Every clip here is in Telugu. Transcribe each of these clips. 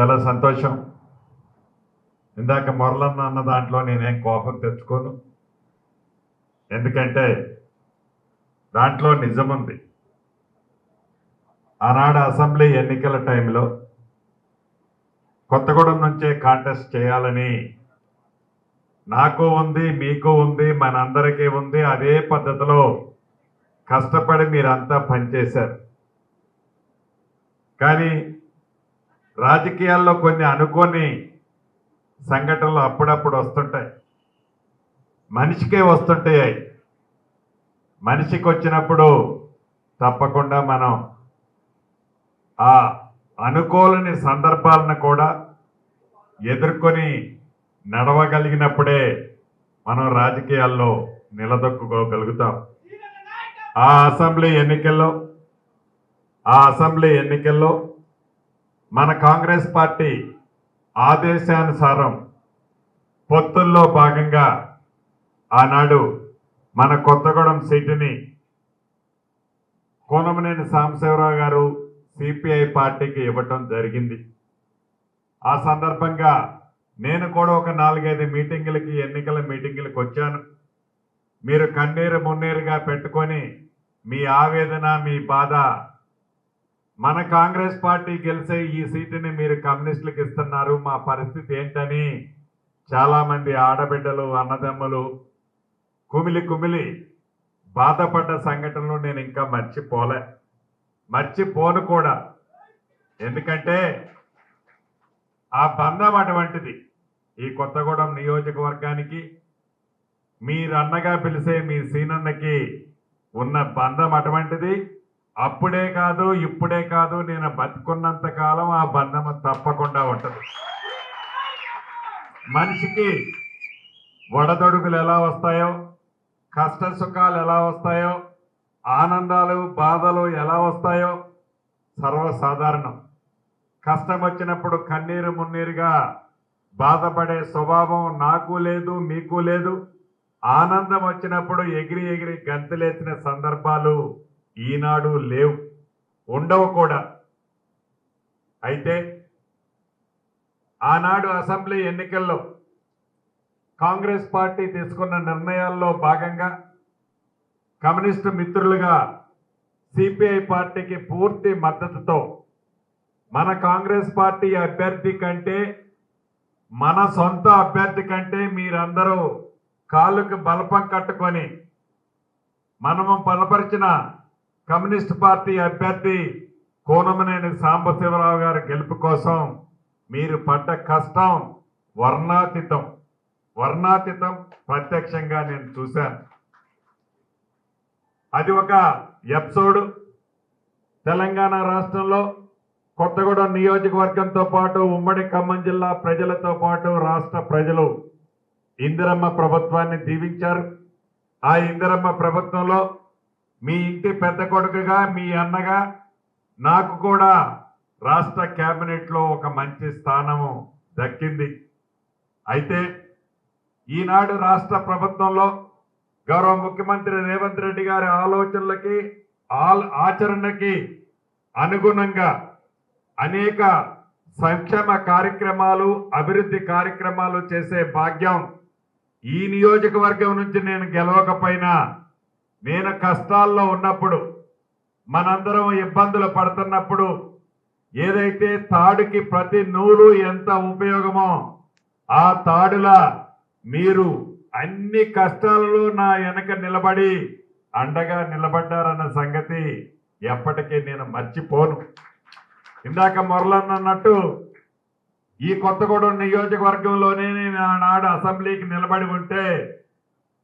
చాలా సంతోషం. ఇందాక మొరలన్న అన్న దాంట్లో నేనేం కోపం తెచ్చుకోను. ఎందుకంటే దాంట్లో నిజముంది. ఆనాడు అసెంబ్లీ ఎన్నికల టైంలో కొత్తగూడెం నుంచే కాంటెస్ట్ చేయాలని నాకు ఉంది మీకు ఉంది మనందరికీ ఉంది. అదే పద్ధతిలో కష్టపడి మీరంతా పనిచేశారు. కానీ రాజకీయాల్లో కొన్ని అనుకోని సంఘటనలు అప్పుడప్పుడు వస్తుంటాయి. మనిషికే వస్తుంటాయి మనిషికి వచ్చినప్పుడు తప్పకుండా మనం ఆ అనుకోలని సందర్భాలను కూడా ఎదుర్కొని నడవగలిగినప్పుడే మనం రాజకీయాల్లో నిలదొక్కుకోగలుగుతాం. ఆ అసెంబ్లీ ఎన్నికల్లో ఆ అసెంబ్లీ ఎన్నికల్లో మన కాంగ్రెస్ పార్టీ ఆదేశానుసారం పొత్తుల్లో భాగంగా ఆనాడు మన కొత్తగూడెం సీటుని కోనమనేని సాంబశివరావు గారు సిపిఐ పార్టీకి ఇవ్వటం జరిగింది. ఆ సందర్భంగా నేను కూడా ఒక నాలుగైదు మీటింగులకి ఎన్నికల మీటింగులకు వచ్చాను. మీరు కన్నీరు మున్నీరుగా పెట్టుకొని మీ ఆవేదన మీ బాధ మన కాంగ్రెస్ పార్టీ గెలిచే ఈ సీటుని మీరు కమ్యూనిస్టులకు ఇస్తున్నారు. మా పరిస్థితి ఏంటని చాలామంది ఆడబిడ్డలు అన్నదమ్ములు కుమిలి కుమిలి బాధపడ్డ సంఘటనలు నేను ఇంకా మర్చిపోలే. మర్చిపోను కూడా. ఎందుకంటే ఆ బంధం అటువంటిది ఈ కొత్తగూడెం నియోజకవర్గానికి మీరన్నగా పిలిచే మీ సీనన్నకి ఉన్న బంధం అటువంటిది. అప్పుడే కాదు ఇప్పుడే కాదు నేను బతుకున్నంత కాలం ఆ బంధం తప్పకుండా ఉంటుంది. మనిషికి వడదొడుగులు ఎలా వస్తాయో కష్ట సుఖాలు ఎలా వస్తాయో ఆనందాలు బాధలు ఎలా వస్తాయో సర్వసాధారణం. కష్టం వచ్చినప్పుడు కన్నీరు మున్నీరుగా బాధపడే స్వభావం నాకు లేదు మీకు లేదు. ఆనందం వచ్చినప్పుడు ఎగిరి ఎగిరి గంతులేసిన సందర్భాలు ఈనాడు లేవు. ఉండవు కూడా. అయితే ఆనాడు అసెంబ్లీ ఎన్నికల్లో కాంగ్రెస్ పార్టీ తీసుకున్న నిర్ణయాల్లో భాగంగా కమ్యూనిస్టు మిత్రులుగా సిపిఐ పార్టీకి పూర్తి మద్దతుతో మన కాంగ్రెస్ పార్టీ అభ్యర్థి కంటే మన సొంత అభ్యర్థి కంటే మీరందరూ కాళ్ళకు బలపం కట్టుకొని మనము బలపరిచిన కమ్యూనిస్ట్ పార్టీ అభ్యర్థి కోనమనేని సాంబశివరావు గారి గెలుపు కోసం మీరు పడ్డ కష్టం వర్ణాతీతం. వర్ణాతీతం ప్రత్యక్షంగా నేను చూశాను. అది ఒక ఎపిసోడ్. తెలంగాణ రాష్ట్రంలో కొత్తగూడెం నియోజకవర్గంతో పాటు ఉమ్మడి ఖమ్మం జిల్లా ప్రజలతో పాటు రాష్ట్ర ప్రజలు ఇందిరమ్మ ప్రభుత్వాన్ని దీవించారు. ఆ ఇందిరమ్మ ప్రభుత్వంలో మీ ఇంటి పెద్ద కొడుకుగా మీ అన్నగా నాకు కూడా రాష్ట్ర క్యాబినెట్లో ఒక మంచి స్థానము దక్కింది. అయితే ఈనాడు రాష్ట్ర ప్రభుత్వంలో గౌరవ ముఖ్యమంత్రి రేవంత్ రెడ్డి గారి ఆలోచనలకి ఆల్ ఆచరణకి అనుగుణంగా అనేక సంక్షేమ కార్యక్రమాలు అభివృద్ధి కార్యక్రమాలు చేసే భాగ్యం ఈ నియోజకవర్గం నుంచి నేను గెలవకపోయినా నేను కష్టాల్లో ఉన్నప్పుడు మనందరం ఇబ్బందులు పడుతున్నప్పుడు ఏదైతే తాడుకి ప్రతి నూలు ఎంత ఉపయోగమో ఆ తాడులా మీరు అన్ని కష్టాలలో నా వెనక నిలబడి అండగా నిలబడ్డారన్న సంగతి ఎప్పటికీ నేను మర్చిపోను. ఇందాక మొరలన్న ఈ కొత్తగూడెం నియోజకవర్గంలోనే నేను ఆనాడు అసెంబ్లీకి నిలబడి ఉంటే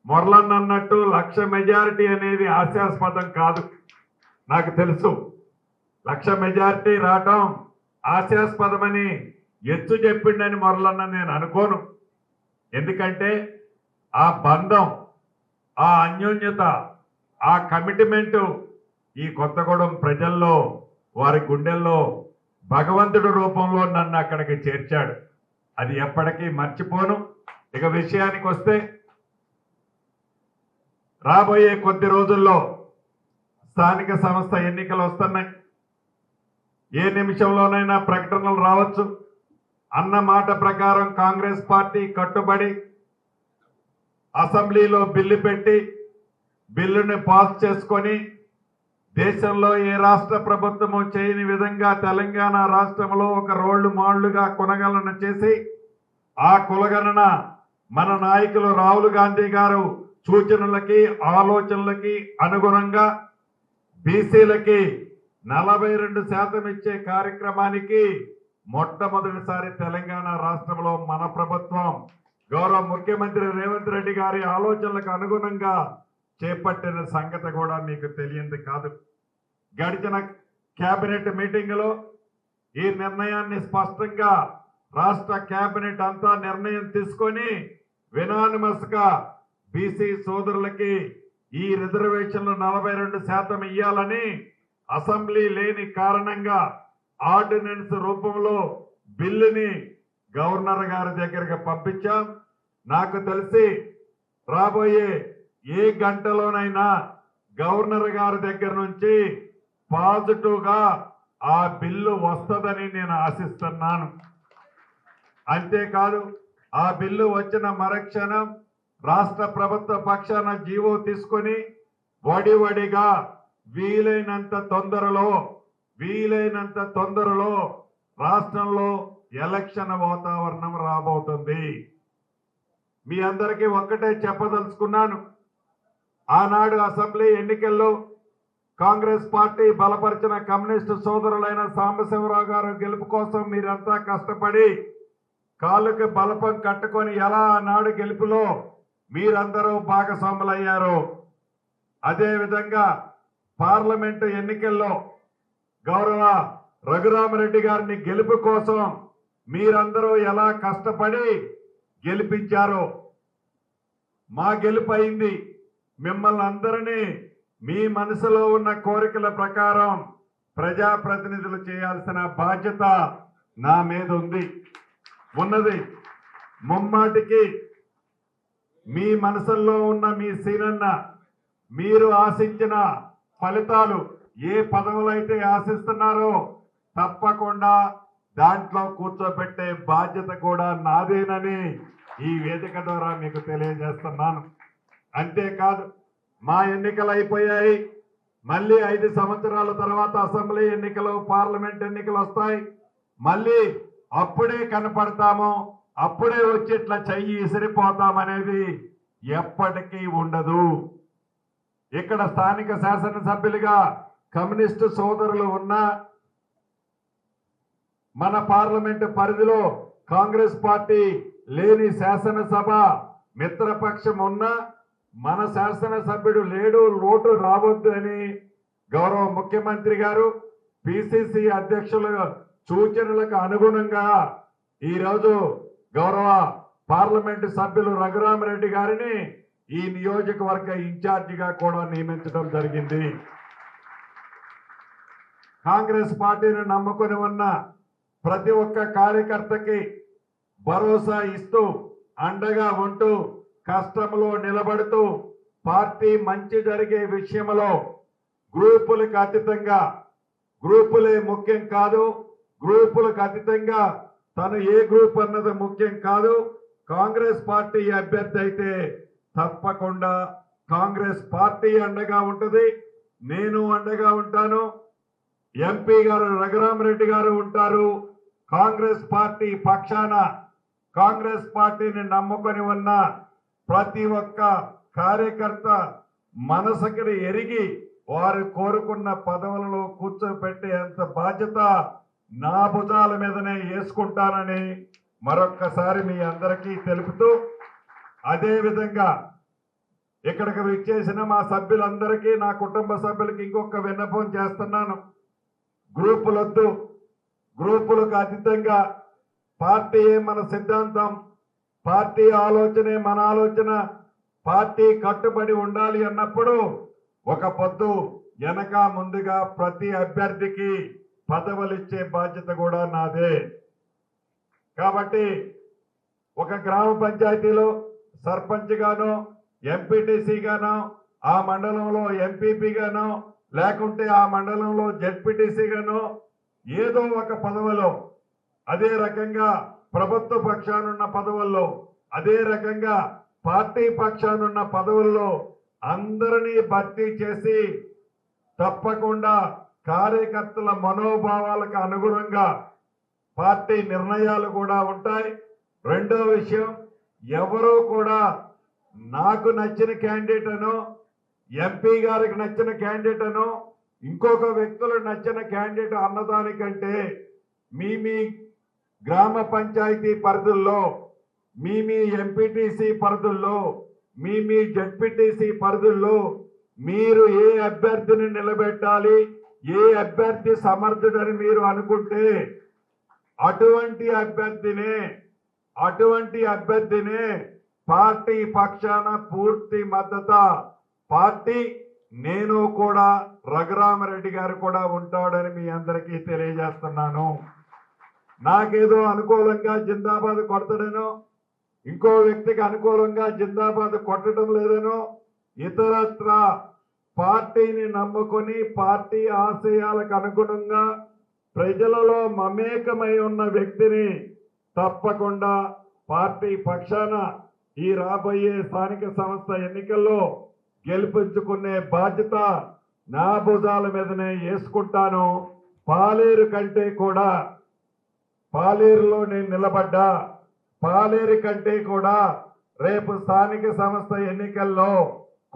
మొరలన్న అన్నట్టు లక్ష మెజారిటీ అనేది హాస్యాస్పదం కాదు. నాకు తెలుసు. లక్ష మెజారిటీ రావటం హాస్యాస్పదమని ఎత్తు చెప్పిండని మొరలన్న నేను అనుకోను. ఎందుకంటే ఆ బంధం ఆ అన్యోన్యత ఆ కమిట్మెంటు ఈ కొత్తగూడెం ప్రజల్లో వారి గుండెల్లో భగవంతుడి రూపంలో నన్ను అక్కడికి చేర్చాడు. అది ఎప్పటికీ మర్చిపోను. ఇక విషయానికి వస్తే రాబోయే కొద్ది రోజుల్లో స్థానిక సంస్థ ఎన్నికలు వస్తున్నాయి. ఏ నిమిషంలోనైనా ప్రకటనలు రావచ్చు. అన్న మాట ప్రకారం కాంగ్రెస్ పార్టీ కట్టుబడి అసెంబ్లీలో బిల్లు పెట్టి బిల్లుని పాస్ చేసుకొని దేశంలో ఏ రాష్ట్ర ప్రభుత్వము చేయని విధంగా తెలంగాణ రాష్ట్రంలో ఒక రోళ్ళు మాళ్ళుగా కొనగలన చేసి ఆ కులగణన మన నాయకులు రాహుల్ గాంధీ గారు సూచనలకి ఆలోచనలకి అనుగుణంగా బీసీలకి నలభై రెండు శాతం ఇచ్చే కార్యక్రమానికి మొట్టమొదటిసారి తెలంగాణ రాష్ట్రంలో మన ప్రభుత్వం గౌరవ ముఖ్యమంత్రి రేవంత్ రెడ్డి గారి ఆలోచనలకు అనుగుణంగా చేపట్టిన సంగతి కూడా మీకు తెలియంది కాదు. గడిచిన కేబినెట్ మీటింగ్లో ఈ నిర్ణయాన్ని స్పష్టంగా రాష్ట్ర కేబినెట్ అంతా నిర్ణయం తీసుకొని వినానిమస్గా బీసీ సోదరులకి ఈ రిజర్వేషన్లు నలభై రెండు శాతం ఇవ్వాలని అసెంబ్లీ లేని కారణంగా ఆర్డినెన్స్ రూపంలో బిల్లుని గవర్నర్ గారి దగ్గరికి పంపించాం. నాకు తెలిసి రాబోయే ఏ గంటలోనైనా గవర్నర్ గారి దగ్గర నుంచి పాజిటివ్గా ఆ బిల్లు వస్తుందని నేను ఆశిస్తున్నాను. అంతేకాదు ఆ బిల్లు వచ్చిన మరక్షణం రాష్ట్ర ప్రభుత్వ పక్షాన జీవో తీసుకొని వడి వడిగా వీలైనంత తొందరలో వీలైనంత తొందరలో రాష్ట్రంలో ఎలక్షన్ వాతావరణం రాబోతుంది. మీ అందరికీ ఒక్కటే చెప్పదలుచుకున్నాను. ఆనాడు అసెంబ్లీ ఎన్నికల్లో కాంగ్రెస్ పార్టీ బలపరిచిన కమ్యూనిస్టు సోదరులైన సాంబశివరావు గారు గెలుపు కోసం మీరంతా కష్టపడి కాళ్ళకి బలపం కట్టుకొని ఎలా ఆనాడు గెలుపులో మీరందరూ భాగస్వాములయ్యారు. అదేవిధంగా పార్లమెంటు ఎన్నికల్లో గౌరవ రఘురామరెడ్డి గారిని గెలుపు కోసం మీరందరూ ఎలా కష్టపడి గెలిపించారో మా గెలుపు అయింది. మిమ్మల్ని అందరినీ మీ మనసులో ఉన్న కోరికల ప్రకారం ప్రజాప్రతినిధులు చేయాల్సిన బాధ్యత నా మీద ఉంది. ఉన్నది ముమ్మాటికి మీ మనసుల్లో ఉన్న మీ సీనన్న మీరు ఆశించిన ఫలితాలు ఏ పదవులు అయితే ఆశిస్తున్నారో తప్పకుండా దాంట్లో కూర్చోబెట్టే బాధ్యత కూడా నాదేనని ఈ వేదిక ద్వారా మీకు తెలియజేస్తున్నాను. అంతేకాదు మా ఎన్నికలు అయిపోయాయి. మళ్ళీ ఐదు సంవత్సరాల తర్వాత అసెంబ్లీ ఎన్నికలు పార్లమెంట్ ఎన్నికలు వస్తాయి. మళ్ళీ అప్పుడే కనపడతాము. అప్పుడే వచ్చి ఇట్లా చెయ్యి ఇసిరిపోతామనేది ఎప్పటికీ ఉండదు. ఇక్కడ స్థానిక శాసనసభ్యులుగా కమ్యూనిస్టు సోదరులు ఉన్నా మన పార్లమెంటు పరిధిలో కాంగ్రెస్ పార్టీ లేని శాసనసభ మిత్రపక్షం ఉన్నా మన శాసనసభ్యుడు లేడు లోటు రావద్దు అని గౌరవ ముఖ్యమంత్రి గారు పిసిసి అధ్యక్షుల సూచనలకు అనుగుణంగా ఈరోజు గౌరవ పార్లమెంటు సభ్యులు రఘురామరెడ్డి గారిని ఈ నియోజకవర్గ ఇన్ఛార్జిగా కూడా నియమించడం జరిగింది. కాంగ్రెస్ పార్టీని నమ్ముకొని ఉన్న ప్రతి ఒక్క కార్యకర్తకి భరోసా ఇస్తూ అండగా ఉంటూ కష్టంలో నిలబడుతూ పార్టీ మంచి జరిగే విషయంలో గ్రూపులకు అతీతంగా గ్రూపులే ముఖ్యం కాదు గ్రూపులకు అతీతంగా తను ఏ గ్రూప్ అన్నది ముఖ్యం కాదు. కాంగ్రెస్ పార్టీ అభ్యర్థి అయితే తప్పకుండా కాంగ్రెస్ పార్టీ అండగా ఉంటుంది. నేను అండగా ఉంటాను. ఎంపీ గారు రఘురామరెడ్డి గారు ఉంటారు. కాంగ్రెస్ పార్టీ పక్షాన కాంగ్రెస్ పార్టీని నమ్ముకొని ఉన్న ప్రతి ఒక్క కార్యకర్త మనసుకి ఎరిగి వారు కోరుకున్న పదవులలో కూర్చోబెట్టేంత బాధ్యత నా భుజాల మీదనే వేసుకుంటానని మరొక్కసారి మీ అందరికీ తెలుపుతూ అదే విధంగా ఇక్కడికి విచ్చేసిన మా సభ్యులందరికీ నా కుటుంబ సభ్యులకి ఇంకొక విన్నపం చేస్తున్నాను. గ్రూపులొద్దు. గ్రూపులకు అతీతంగా పార్టీ మన సిద్ధాంతం? పార్టీ ఆలోచనే మన ఆలోచన. పార్టీ కట్టుబడి ఉండాలి అన్నప్పుడు ఒక పొద్దు వెనక ముందుగా ప్రతి అభ్యర్థికి పదవులు ఇచ్చే బాధ్యత కూడా నాదే. కాబట్టి ఒక గ్రామ పంచాయతీలో సర్పంచ్ గాను ఎంపీటీసీ గాను ఆ మండలంలో ఎంపీపీ గాను లేకుంటే ఆ మండలంలో జెడ్పీటీసీ గాను ఏదో ఒక పదవిలో అదే రకంగా ప్రభుత్వ పక్షానున్న పదవుల్లో అదే రకంగా పార్టీ పక్షానున్న పదవుల్లో అందరినీ భర్తీ చేసి తప్పకుండా కార్యకర్తల మనోభావాలకు అనుగుణంగా పార్టీ నిర్ణయాలు కూడా ఉంటాయి. రెండో విషయం ఎవరూ కూడా నాకు నచ్చిన క్యాండిడేట్ అను ఎంపీ గారికి నచ్చిన క్యాండిడేట్ అను ఇంకొక వ్యక్తులకు నచ్చిన క్యాండిడేట్ అన్నదానికంటే మీ మీ గ్రామ పంచాయతీ పరిధుల్లో మీ మీ ఎంపీటీసీ పరిధుల్లో మీ మీ జడ్పీటీసీ పరిధుల్లో మీరు ఏ అభ్యర్థిని నిలబెట్టాలి ఏ అభ్యర్థి సమర్థుడని మీరు అనుకుంటే అటువంటి అభ్యర్థినే అటువంటి అభ్యర్థినే పార్టీ పక్షాన పూర్తి మద్దత పార్టీ నేను కూడా రఘురామరెడ్డి గారు కూడా ఉంటాడని మీ అందరికీ తెలియజేస్తున్నాను. నాకేదో అనుకూలంగా జిందాబాద్ కొడతాడనో ఇంకో వ్యక్తికి అనుకూలంగా జిందాబాద్ కొట్టడం లేదనో ఇతరత్ర పార్టీని నమ్ముకొని పార్టీ ఆశయాలకు అనుగుణంగా ప్రజలలో మమేకమై ఉన్న వ్యక్తిని తప్పకుండా పార్టీ పక్షాన ఈ రాబోయే స్థానిక సంస్థ ఎన్నికల్లో గెలిపించుకునే బాధ్యత నా భుజాల మీదనే వేసుకుంటాను. పాలేరు కంటే కూడా పాలేరులో నేను నిలబడ్డా. పాలేరు కంటే కూడా రేపు స్థానిక సంస్థ ఎన్నికల్లో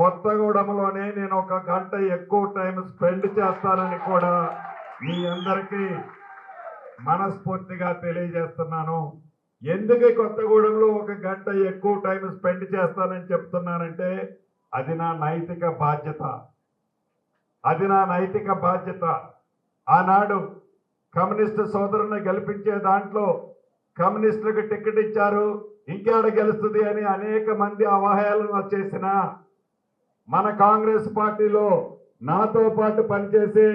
కొత్తగూడెంలోనే నేను ఒక గంట ఎక్కువ టైం స్పెండ్ చేస్తానని కూడా మీ అందరికీ మనస్ఫూర్తిగా తెలియజేస్తున్నాను. ఎందుకు కొత్తగూడెంలో ఒక గంట ఎక్కువ టైం స్పెండ్ చేస్తానని చెప్తున్నానంటే అది నా నైతిక బాధ్యత. అది నా నైతిక బాధ్యత. ఆనాడు కమ్యూనిస్టు సోదరుని గెలిపించే దాంట్లో కమ్యూనిస్టులకు టికెట్ ఇచ్చారు ఇంకేడ గెలుస్తుంది అని అనేక మంది అవహేళన చేసిన మన కాంగ్రెస్ పార్టీలో నాతో పాటు పనిచేసే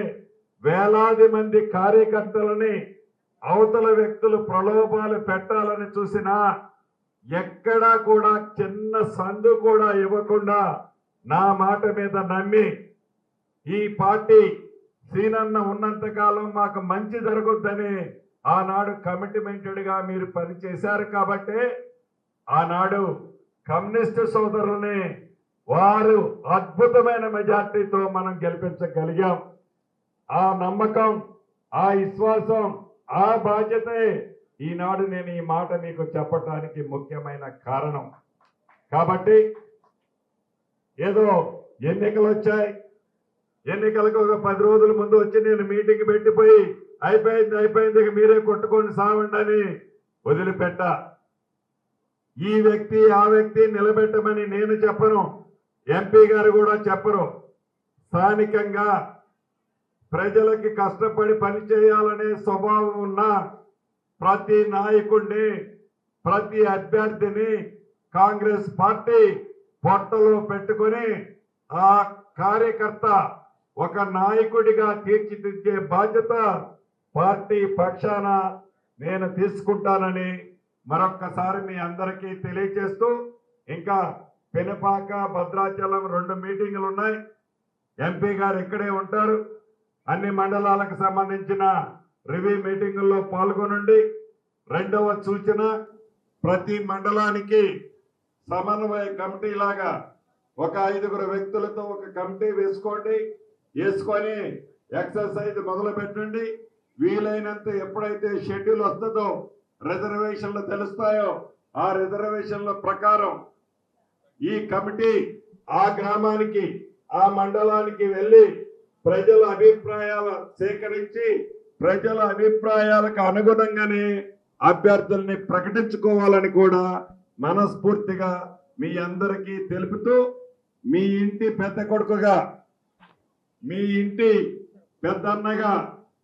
వేలాది మంది కార్యకర్తలని అవతల వ్యక్తులు ప్రలోభాలు పెట్టాలని చూసినా ఎక్కడా కూడా చిన్న సందు కూడా ఇవ్వకుండా నా మాట మీద నమ్మి ఈ పార్టీ సీనన్న ఉన్నంత కాలం మాకు మంచి జరుగుద్దని ఆనాడు కమిట్మెంటెడ్గా మీరు పనిచేశారు కాబట్టి ఆనాడు కమ్యూనిస్టు సోదరుల్ని వారు అద్భుతమైన మెజార్టీతో మనం గెలిపించగలిగాం. ఆ నమ్మకం ఆ విశ్వాసం ఆ బాధ్యతే ఈనాడు నేను ఈ మాట మీకు చెప్పటానికి ముఖ్యమైన కారణం. కాబట్టి ఏదో ఎన్నికలు వచ్చాయి. ఎన్నికలకు ఒక పది రోజుల ముందు వచ్చి నేను మీటింగ్ పెట్టిపోయి అయిపోయింది అయిపోయింది మీరే కొట్టుకొని సావండి అని వదిలిపెట్ట. ఈ వ్యక్తి ఆ వ్యక్తి నిలబెట్టమని నేను చెప్పను. ఎంపీ గారు కూడా చెప్పరు. స్థానికంగా ప్రజలకి కష్టపడి పనిచేయాలనే స్వభావం ఉన్న ప్రతి నాయకుడిని ప్రతి అభ్యర్థిని కాంగ్రెస్ పార్టీ పొట్టలో పెట్టుకొని ఆ కార్యకర్త ఒక నాయకుడిగా తీర్చిదిద్దే బాధ్యత పార్టీ పక్షాన నేను తీసుకుంటానని మరొక్కసారి మీ అందరికీ తెలియజేస్తూ ఇంకా పెనపాక భద్రాచలం రెండు మీటింగులు ఉన్నాయి ఎంపీ గారు ఇక్కడే ఉంటారు. అన్ని మండలాలకు సంబంధించిన రివ్యూ మీటింగుల్లో పాల్గొనండి. రెండవ సూచన ప్రతి మండలానికి సమన్వయ కమిటీ లాగా ఒక ఐదుగురు వ్యక్తులతో ఒక కమిటీ వేసుకోండి. వేసుకొని ఎక్సర్సైజ్ మొదలు పెట్టండి వీలైనంత ఎప్పుడైతే షెడ్యూల్ వస్తుందో రిజర్వేషన్లు తెలుస్తాయో ఆ రిజర్వేషన్ల ప్రకారం ఈ కమిటీ ఆ గ్రామానికి ఆ మండలానికి వెళ్ళి ప్రజల అభిప్రాయాలు సేకరించి ప్రజల అభిప్రాయాలకు అనుగుణంగానే అభ్యర్థుల్ని ప్రకటించుకోవాలని కూడా మనస్ఫూర్తిగా మీ అందరికీ తెలుపుతూ మీ ఇంటి పెద్ద కొడుకుగా మీ ఇంటి పెద్దన్నగా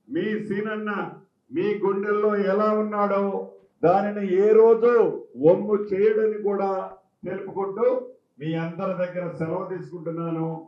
మీ సీనన్న మీ గుండెల్లో ఎలా ఉన్నాడో దానిని ఏ రోజు ఒమ్ము చేయడని కూడా తెలుపుకుంటూ మీ అందరి దగ్గర సెలవు తీసుకుంటున్నాను.